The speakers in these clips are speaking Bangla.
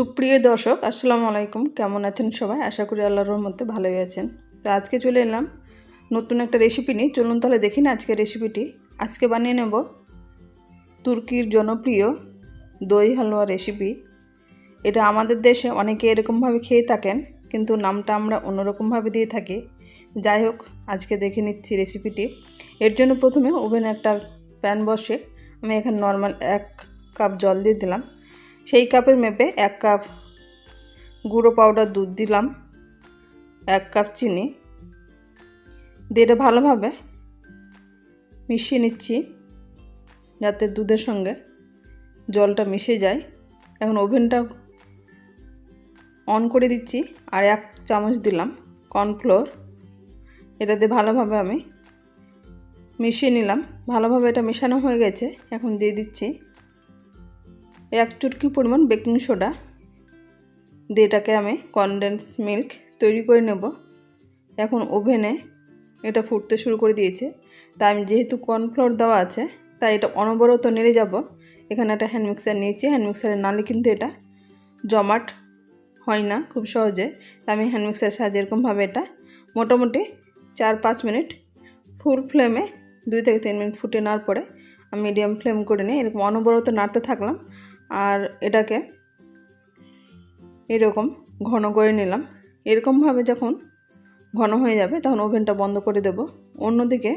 সুপ্রিয় দর্শক, আসসালামু আলাইকুম। কেমন আছেন সবাই? আশা করি আল্লাহর মধ্যে ভালোই আছেন। তো আজকে চলে এলাম নতুন একটা রেসিপি নিয়ে। চলুন তাহলে দেখি না আজকে রেসিপিটি আজকে বানিয়ে নেব তুর্কির জনপ্রিয় দই হালুয়া রেসিপি এটা আমাদের দেশে অনেকে এরকমভাবে খেয়ে থাকেন, কিন্তু নামটা আমরা অন্যরকমভাবে দিয়ে থাকি। যাই হোক, আজকে দেখে নিচ্ছি রেসিপিটি এর জন্য প্রথমে ওভেনে একটা প্যান বসে আমি এখানে নর্মাল এক কাপ জল দিয়ে দিলাম। সেই কাপের মেপে এক কাপ গুঁড়ো পাউডার দুধ দিলাম, এক কাপ চিনি। দিয়ে এটা ভালোভাবে মিশিয়ে নিচ্ছি যাতে দুধের সঙ্গে জলটা মিশে যায়। এখন ওভেনটা অন করে দিচ্ছি আর এক চামচ দিলাম কর্নফ্লোর। এটা দিয়ে ভালোভাবে আমি মিশিয়ে নিলাম। ভালোভাবে এটা মেশানো হয়ে গেছে। এখন দিয়ে দিচ্ছি এক চুটকি পরিমাণ বেকিং সোডা দিয়ে এটাকে আমি কনডেন্স মিল্ক তৈরি করে নেব। এখন ওভেনে এটা ফুটতে শুরু করে দিয়েছে। তাই আমি যেহেতু কর্নফ্লোর দেওয়া আছে, তাই এটা অনবরত নেড়ে যাব। এখানে একটা হ্যান্ড মিক্সার নিয়েছি হ্যান্ড মিক্সারে নালে কিন্তু এটা জমাট হয় না খুব সহজে। তাই আমি হ্যান্ড মিক্সারের সাহায্যে এরকমভাবে এটা মোটামুটি চার পাঁচ মিনিট ফুল ফ্লেমে দুই থেকে তিন মিনিট ফুটে নেওয়ার পরে আমি মিডিয়াম ফ্লেম করে নিয়ে এরকম অনবরত নাড়তে থাকলাম। আর এটাকে এরকম ঘন করে নিলাম। এরকমভাবে যখন ঘন হয়ে যাবে, তখন ওভেনটা বন্ধ করে দেব। অন্যদিকে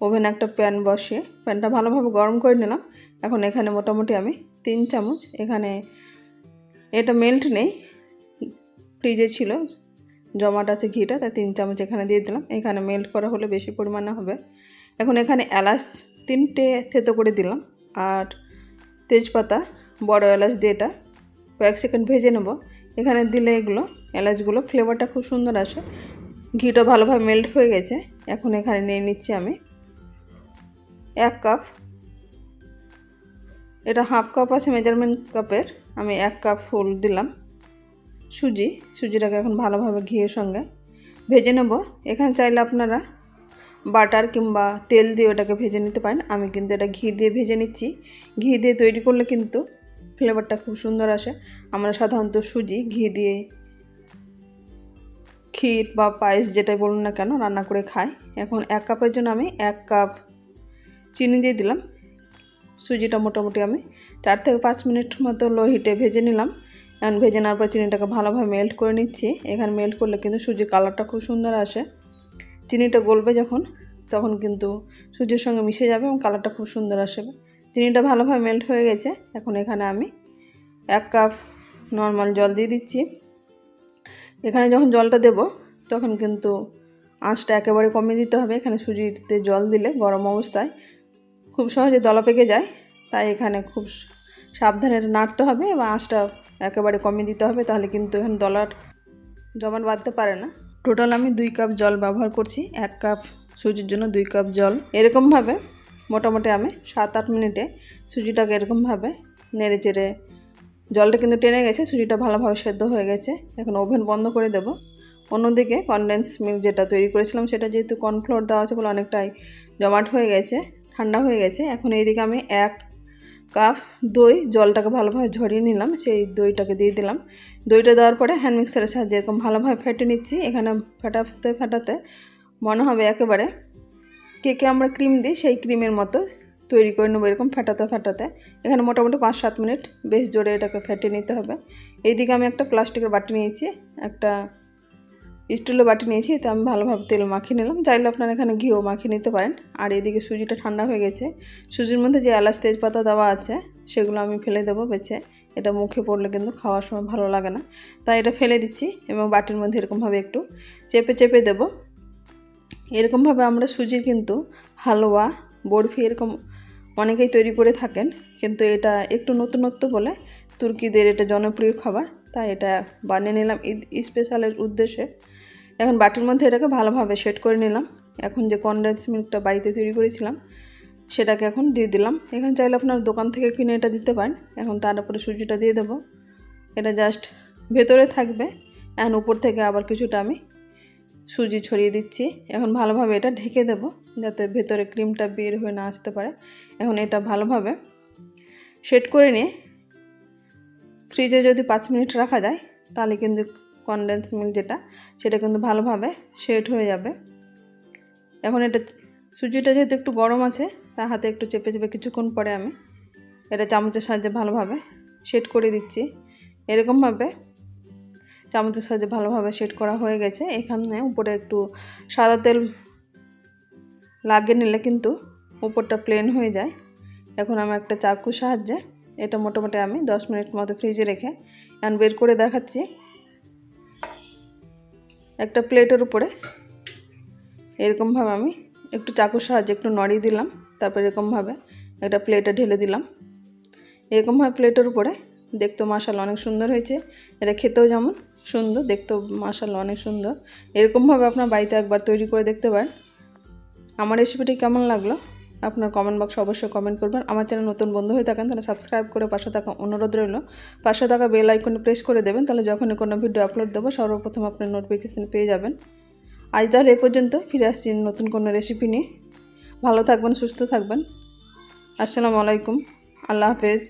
ওভেন একটা প্যান বসিয়ে, প্যানটা ভালোভাবে গরম করে নিলাম। এখন এখানে মোটামুটি আমি তিন চামচ এখানে এটা মেল্ট নেই, ফ্রিজে ছিল, জমাট আছে ঘিটা, তাই তিন চামচ এখানে দিয়ে দিলাম। এখানে মেল্ট করা হলে বেশি পরিমাণে হবে। এখন এখানে এলাচ তিনটে থেতো করে দিলাম। আর তেজপাতা বড় এলাচ দিয়ে এটা কয়েক সেকেন্ড ভেজে নেব। এখানে দিলে এগুলো, এলাচগুলো ফ্লেভারটা খুব সুন্দর আসে। ঘিটা ভালোভাবে মেল্ট হয়ে গেছে। এখন এখানে নিয়ে নিচ্ছি আমি এক কাপ। এটা হাফ কাপ আছে মেজারমেন্ট কাপের। আমি এক কাপ ফুল দিলাম সুজি। সুজিটাকে এখন ভালোভাবে ঘিয়ের সঙ্গে ভেজে নেব। এখানে চাইলে আপনারা বাটার কিংবা তেল দিয়ে ওটাকে ভেজে নিতে পারেন। আমি কিন্তু এটা ঘি দিয়ে ভেজে নিচ্ছি। ঘি দিয়ে তৈরি করলে কিন্তু ফ্লেভারটা খুব সুন্দর আসে। আমরা সাধারণত সুজি, ঘি দিয়ে ক্ষীর বা পায়েস যেটাই বলুন না কেন রান্না করে খাই। এখন এক কাপের জন্য আমি এক কাপ চিনি দিয়ে দিলাম। সুজিটা মোটামুটি আমি চার থেকে পাঁচ মিনিট মতো লো হিটে ভেজে নিলাম। এখন ভেজে নেওয়ার পর চিনিটাকে ভালোভাবে মেল্ট করে নিচ্ছি। এখানে মেল্ট করলে কিন্তু সুজির কালারটা খুব সুন্দর আসে। চিনিটা গলবে যখন, তখন কিন্তু সুজির সঙ্গে মিশে যাবে এবং কালারটা খুব সুন্দর আসবে। চিনিটা ভালোভাবে মেল্ট হয়ে গেছে। এখন এখানে আমি এক কাপ নর্মাল জল দিয়ে দিচ্ছি। এখানে যখন জলটা দেব, তখন কিন্তু আঁচটা একেবারে কমিয়ে দিতে হবে। এখানে সুজিতে জল দিলে গরম অবস্থায় খুব সহজে দলা পেকে যায়। তাই এখানে খুব সাবধানে নাড়তে হবে এবং আঁচটা একেবারে কমিয়ে দিতে হবে। তাহলে কিন্তু এখানে দলার জমাট বাঁধতে পারে না। টোটাল আমি দুই কাপ জল ব্যবহার করছি। এক কাপ সুজির জন্য দুই কাপ জল। এরকমভাবে মোটামুটি আমি সাত আট মিনিটে সুজিটাকে এরকমভাবে নেড়ে চেড়ে জলটা কিন্তু টেনে গেছে, সুজিটা ভালোভাবে সেদ্ধ হয়ে গেছে। এখন ওভেন বন্ধ করে দেব। অন্যদিকে কনডেন্স মিল্ক যেটা তৈরি করেছিলাম, সেটা যেহেতু কর্নফ্লোর দেওয়া আছে বলে অনেকটাই জমাট হয়ে গেছে, ঠান্ডা হয়ে গেছে। এখন এইদিকে আমি এক কাপ দই, জলটাকে ভালোভাবে ঝরিয়ে নিলাম, সেই দইটাকে দিয়ে দিলাম। দইটা দেওয়ার পরে হ্যান্ড মিক্সারের সাহায্যে এরকম ভালোভাবে ফেটে নিচ্ছি। এখানে ফেটাতে ফেটাতে মনে হবে একেবারে কেকে আমরা ক্রিম দিই, সেই ক্রিমের মতো তৈরি করে নেব, এরকম ফেটাতে ফেটাতে। এখানে মোটামুটি পাঁচ সাত মিনিট বেশ জোরে এটাকে ফেটে নিতে হবে। এইদিকে আমি একটা প্লাস্টিকের বাটি নিয়েছি, একটা স্টিলের বাটি নিয়েছি, তো আমি ভালোভাবে তেল মাখিয়ে নিলাম। চাইলে আপনারা এখানে ঘিও মাখিয়ে নিতে পারেন। আর এদিকে সুজিটা ঠান্ডা হয়ে গেছে। সুজির মধ্যে যে এলাচ তেজপাতা দেওয়া আছে, সেগুলো আমি ফেলে দেবো বেছে। এটা মুখে পড়লে কিন্তু খাওয়ার সময় ভালো লাগে না। তাই এটা ফেলে দিচ্ছি এবং বাটির মধ্যে এরকমভাবে একটু চেপে চেপে দেব। এরকমভাবে আমরা সুজির কিন্তু হালুয়া, বরফি এরকম অনেকেই তৈরি করে থাকেন। কিন্তু এটা একটু নতুনত্ব বলে তুর্কিদের এটা জনপ্রিয় খাবার, তাই এটা বানিয়ে নিলাম ঈদ স্পেশালের উদ্দেশ্যে। এখন বাটির মধ্যে এটাকে ভালোভাবে সেট করে নিলাম। এখন যে কনডেন্স মিল্কটা বাড়িতে তৈরি করেছিলাম, সেটাকে এখন দিয়ে দিলাম। এখানে চাইলে আপনার দোকান থেকে কিনে এটা দিতে পারেন। এখন তার উপরে সুজিটা দিয়ে দেবো। এটা জাস্ট ভেতরে থাকবে। এখন উপর থেকে আবার কিছুটা আমি সুজি ছড়িয়ে দিচ্ছি। এখন ভালোভাবে এটা ঢেকে দেব যাতে ভেতরে ক্রিমটা বের হয়ে না আসতে পারে। এখন এটা ভালোভাবে সেট করে নিয়ে ফ্রিজে যদি পাঁচ মিনিট রাখা যায়, তাহলে কিন্তু কনডেন্স মিল্ক যেটা, সেটা কিন্তু ভালোভাবে সেট হয়ে যাবে। এখন এটা সুজিটা যেহেতু একটু গরম আছে, তার হাতে একটু চেপে চেপে কিছুক্ষণ পরে আমি এটা চামচের সাহায্যে ভালোভাবে সেট করে দিচ্ছি। এরকমভাবে চামচের সাহায্যে ভালোভাবে সেট করা হয়ে গেছে। এখানে উপরে একটু সাদা তেল লাগিয়ে নিলে কিন্তু উপরটা প্লেন হয়ে যায়। এখন আমি একটা চাকুর সাহায্যে এটা মোটামুটি আমি দশ মিনিট মতো ফ্রিজে রেখে এখন বের করে দেখাচ্ছি। একটা প্লেটের উপরে এরকমভাবে আমি একটু চাকুর সাহায্যে একটু নড়িয়ে দিলাম, তারপর এরকমভাবে একটা প্লেটে ঢেলে দিলাম। এরকমভাবে প্লেটের উপরে দেখতেও মাসাল অনেক সুন্দর হয়েছে। এটা খেতেও যেমন সুন্দর, দেখতেও মাসাল অনেক সুন্দর। এরকমভাবে আপনার বাড়িতে একবার তৈরি করে দেখতে পারেন। আমার রেসিপিটি কেমন লাগল? আপনার কমেন্ট বক্সে অবশ্যই কমেন্ট করবেন। আমার চ্যানেল নতুন বন্ধু হয়ে থাকেন, তাহলে সাবস্ক্রাইব করে পাশে থাকা অনুরোধ রইল। পাশে থাকা বেল আইকনে প্রেস করে দেবেন, তাহলে যখনই কোনো ভিডিও আপলোড দেবো, সর্বপ্রথম আপনার নোটিফিকেশান পেয়ে যাবেন। আজ তাহলে এ পর্যন্ত, ফিরে আসছি নতুন কোনো রেসিপি নিয়ে। ভালো থাকবেন, সুস্থ থাকবেন। আসসালামু আলাইকুম। আল্লাহ হাফেজ।